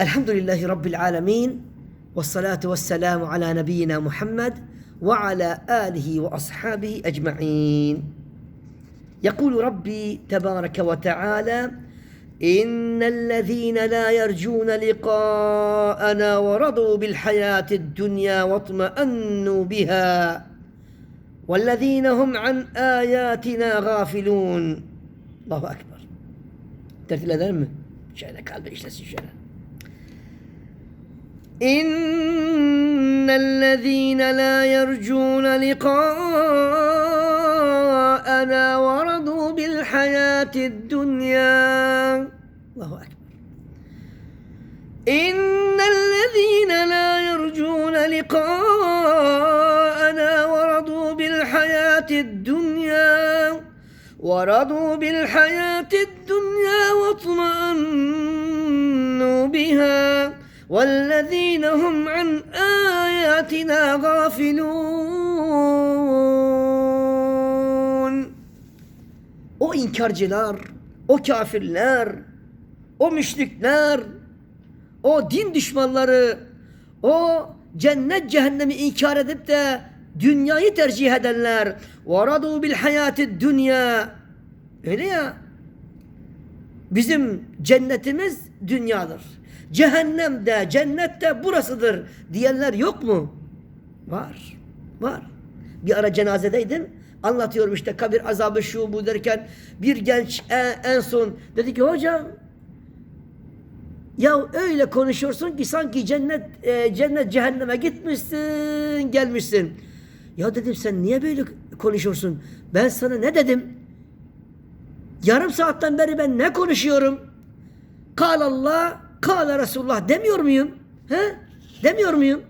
الحمد لله رب العالمين والصلاة والسلام على نبينا محمد وعلى آله وأصحابه أجمعين يقول ربي تبارك وتعالى إن الذين لا يرجون لقاءنا ورضوا بالحياة الدنيا واطمأنوا بها والذين هم عن آياتنا غافلون الله أكبر ترتي الأذان مı? Şöyle kaldı işlesin şöyle. إن الذين لا يرجون لقاءنا ورضوا بالحياة الدنيا. الله أكبر. إن الذين لا يرجون لقاءنا ورضوا بالحياة الدنيا. ورضوا بالحياة الدنيا واطمأنوا بها. والذين هم عن آياتنا غافلون O inkarcılar, o kafirler, o müşrikler, o din düşmanları, o cennet cehennemi inkar edip de dünyayı tercih edenler وَرَضُوا بِالْحَيَاتِ dünya Öyle ya. Bizim cennetimiz dünyadır. Cehennem de cennet de burasıdır diyenler yok mu? Var. Var. Bir ara cenazedeydim. Anlatıyorum işte kabir azabı şu bu derken bir genç en, en son dedi ki hocam ya öyle konuşuyorsun ki sanki cennet e, cennet cehenneme gitmişsin gelmişsin. Ya dedim sen niye böyle konuşuyorsun? Ben sana ne dedim? Yarım saatten beri ben ne konuşuyorum? Kal Kal Resulullah demiyor muyum? He? Demiyor muyum?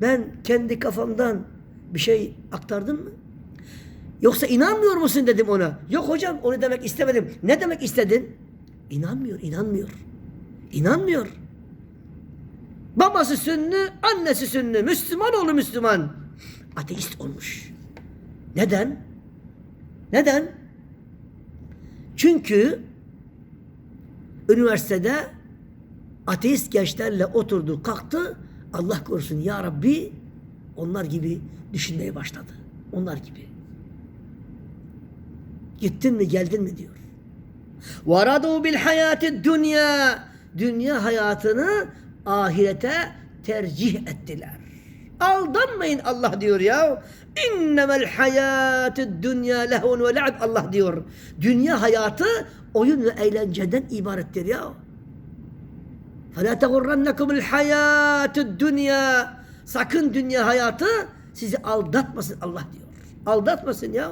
Ben kendi kafamdan bir şey aktardım mı? Yoksa inanmıyor musun dedim ona. Yok hocam onu demek istemedim. Ne demek istedin? İnanmıyor, inanmıyor. İnanmıyor. Babası sünni, annesi sünni, Müslüman oğlu Müslüman. Ateist olmuş. Neden? Neden? Çünkü üniversitede ateist gençlerle oturdu, kalktı. Allah korusun ya Rabbi onlar gibi düşünmeye başladı. Onlar gibi. Gittin mi geldin mi diyor. Varadu bil hayati dünya. Dünya hayatını ahirete tercih ettiler. Aldanmayın Allah diyor ya. İnnemel hayatü dünya lehun ve le'ab Allah diyor. Dünya hayatı oyun ve eğlenceden ibarettir ya. فَلَا تَغُرَّنَّكُمُ الْحَيَاتُ dünya. Sakın dünya hayatı sizi aldatmasın Allah diyor. Aldatmasın ya.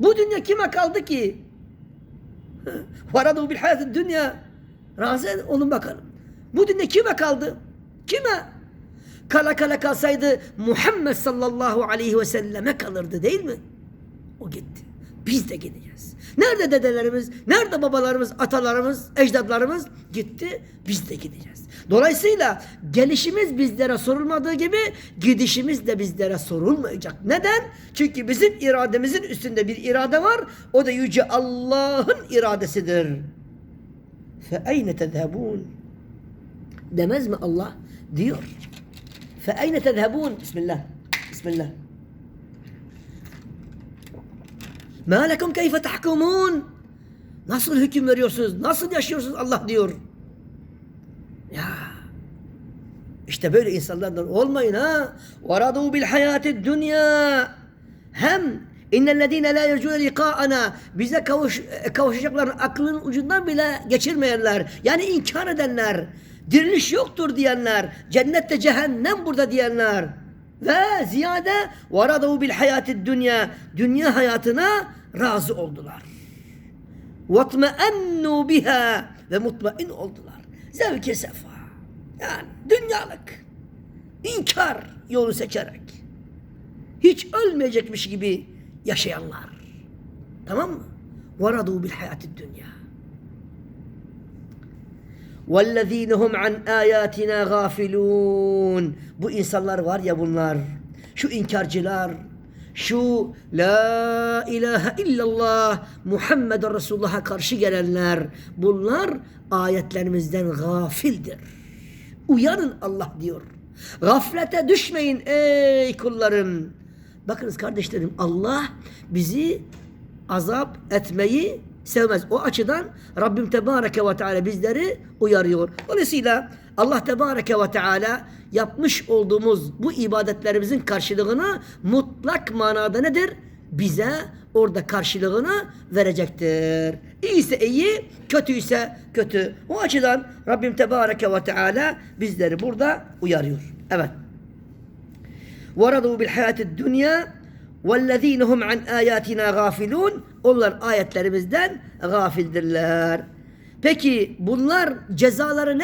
Bu dünya kime kaldı ki? Varadu bil hayatı dünya. Razı olun bakalım. Bu dünya kime kaldı? Kime? Kala kala kalsaydı Muhammed sallallahu aleyhi ve selleme kalırdı değil mi? O gitti. Biz de gideceğiz. Nerede dedelerimiz, nerede babalarımız, atalarımız, ecdadlarımız gitti. Biz de gideceğiz. Dolayısıyla gelişimiz bizlere sorulmadığı gibi gidişimiz de bizlere sorulmayacak. Neden? Çünkü bizim irademizin üstünde bir irade var. O da yüce Allah'ın iradesidir. Fe eyne? Demez mi Allah? Diyor. Fe eyne? Bismillah. Bismillah. Ma lekum keyfe tahkumun? Nasıl hüküm veriyorsunuz? Nasıl yaşıyorsunuz Allah diyor. Ya işte böyle insanlardan olmayın ha. Bil hayati dünya. Hem innellezine la yercune liqa'ana bize kavuş, kavuşacaklar aklının ucundan bile geçirmeyenler. Yani inkar edenler. Diriliş yoktur diyenler. Cennette cehennem burada diyenler. Ve ziyade bil hayati dünya. Dünya hayatına razı oldular. Vatma'ennu biha ve mutmain oldular. Zevki sefa. Yani dünyalık. inkar yolu seçerek. Hiç ölmeyecekmiş gibi yaşayanlar. Tamam mı? Varadu bil hayati dünya. وَالَّذ۪ينَ هُمْ عَنْ آيَاتِنَا غَافِلُونَ Bu insanlar var ya bunlar, şu inkarcılar, şu La ilahe illallah Muhammed Resulullah'a karşı gelenler, bunlar ayetlerimizden gafildir. Uyanın Allah diyor. Gaflete düşmeyin ey kullarım. Bakınız kardeşlerim Allah bizi azap etmeyi sevmez. O açıdan Rabbim Tebareke ve Teala bizleri uyarıyor. Dolayısıyla Allah Tebareke ve Teala yapmış olduğumuz bu ibadetlerimizin karşılığını mutlak manada nedir? Bize orada karşılığını verecektir. İyiyse iyi, kötüyse kötü. O açıdan Rabbim Tebareke ve Teala bizleri burada uyarıyor. Evet. وَرَضُوا بِالْحَيَاةِ الدُّنْيَا وَالَّذ۪ينَ هُمْ عَنْ آيَاتِنَا غَافِلُونَ Onlar ayetlerimizden gafildirler. Peki bunlar cezaları ne?